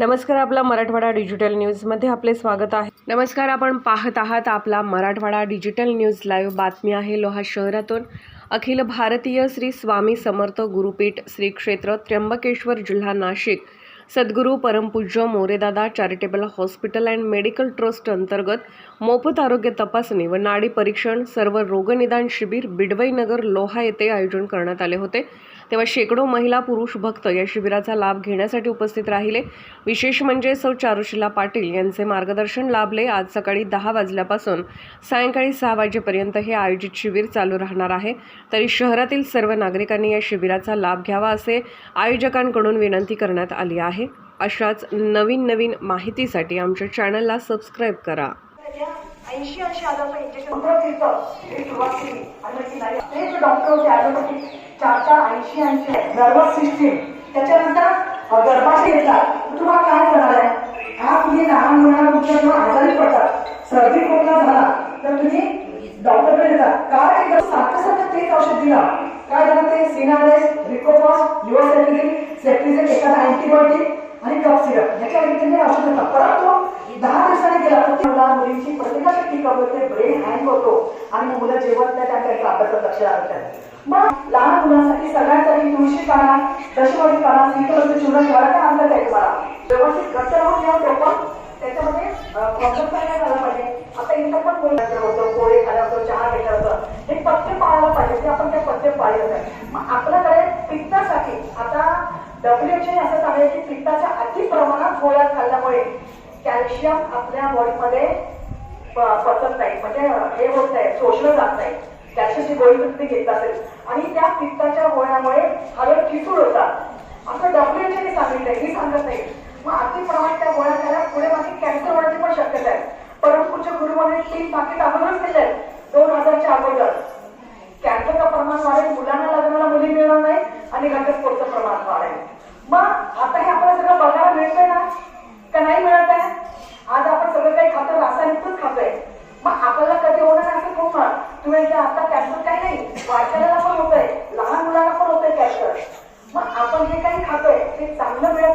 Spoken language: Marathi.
नमस्कार आपला मराठवाडा डिजिटल न्यूजमध्ये आपले स्वागत आहे. नमस्कार आपण पाहत आहात आपला मराठवाडा डिजिटल न्यूज लाईव्ह. बातमी आहे लोहा शहरातून. अखिल भारतीय श्री स्वामी समर्थ गुरुपीठ श्री क्षेत्र त्र्यंबकेश्वर जिल्हा नाशिक. सद्गुरू परमपूज्य Moredada charitable hospital and medical trust अंतर्गत मोफत आरोग्य तपासणी व नाडी परीक्षण सर्व रोगनिदान शिबिर बिडवईनगर लोहा येथे आयोजन करण्यात आले होते. तेव्हा शेकडो महिला पुरुष भक्त या शिबिराचा लाभ घेण्यासाठी उपस्थित राहिले. विशेष म्हणजे सौ चारुशिला पाटील यांचे मार्गदर्शन लाभले. आज सकाळी दहा वाजल्यापासून सायंकाळी सहा वाजेपर्यंत हे आयोजित शिबिर चालू राहणार आहे. तरी शहरातील सर्व नागरिकांनी या शिबिराचा लाभ घ्यावा असे आयोजकांकडून विनंती करण्यात आली आहे. अशाच नवीन नवीन माहितीसाठी आमच्या चॅनलला सबस्क्राईब करा. ऐंशी ऐंशी इंजेक्शन डॉक्टर होते चार चार ऐंशी ऐंशी सिस्टीम त्याच्यानंतर येतात तुम्हाला काय करणार आहे हा तुम्ही लहान मुलांना तुमच्या जेव्हा आजारी पडतात सर्दी खोकला झाला तर तुम्ही डॉक्टरकडे येतात काय सारखं सारखं तेच औषध दिला काय झालं ते सिनारेस लिव्हर युवसेटिलिन सेप्टिझेन एखादा अँटीबायोटिक आणि कफ सिरप याच्या व्यतिरिक्त औषध देतात परंतु दहा दिवसांनी गेला तर मुला मुलींची प्रतिकारशक्ती कमी होते ब्रेन हँग होतो आणि मुलं जेवत नाही त्यांच्या अभ्यासात लक्ष लागतात मग लहान मुलांसाठी सगळ्यात आधी तुळशी काढा दशवडी काढा सीतवरचं चूर्ण काढा काय अंतर आहे तुम्हाला? व्यवस्थित घट्ट राहून जेव्हा तो त्याच्यामध्ये प्रॉब्लेम काय नाही झाला पाहिजे. आता इथं पण कोणी घातलं होतं पोळे खायला होतं चहा घेतला होतं. हे पथ्य पाळायला पाहिजे ते आपण ते पथ्य पाळले होते मग आपल्याकडे डब्ल्यूएचओ असं सांगेल की पित्ताच्या अति प्रमाणात गोळ्या खाल्ल्यामुळे कॅल्शियम आपल्या बॉडीमध्ये पचत नाही. म्हणजे हे होत नाही शोषलं जात नाही. कॅल्शियमची गोळी तुम्ही घेत असेल. आणि त्या पित्ताच्या गोळ्यामुळे हवे ठिसूळ होतात. असं डब्ल्यूएचओने सांगितलंय मी सांगत नाही. मग अति प्रमाणात त्या गोळ्या खायला पुढे मागे कॅन्सर होण्याची पण शक्यता आहे. परंतुच्या गुरुमध्ये तीन पाकिट अगोदरच दिले आहेत 给长那么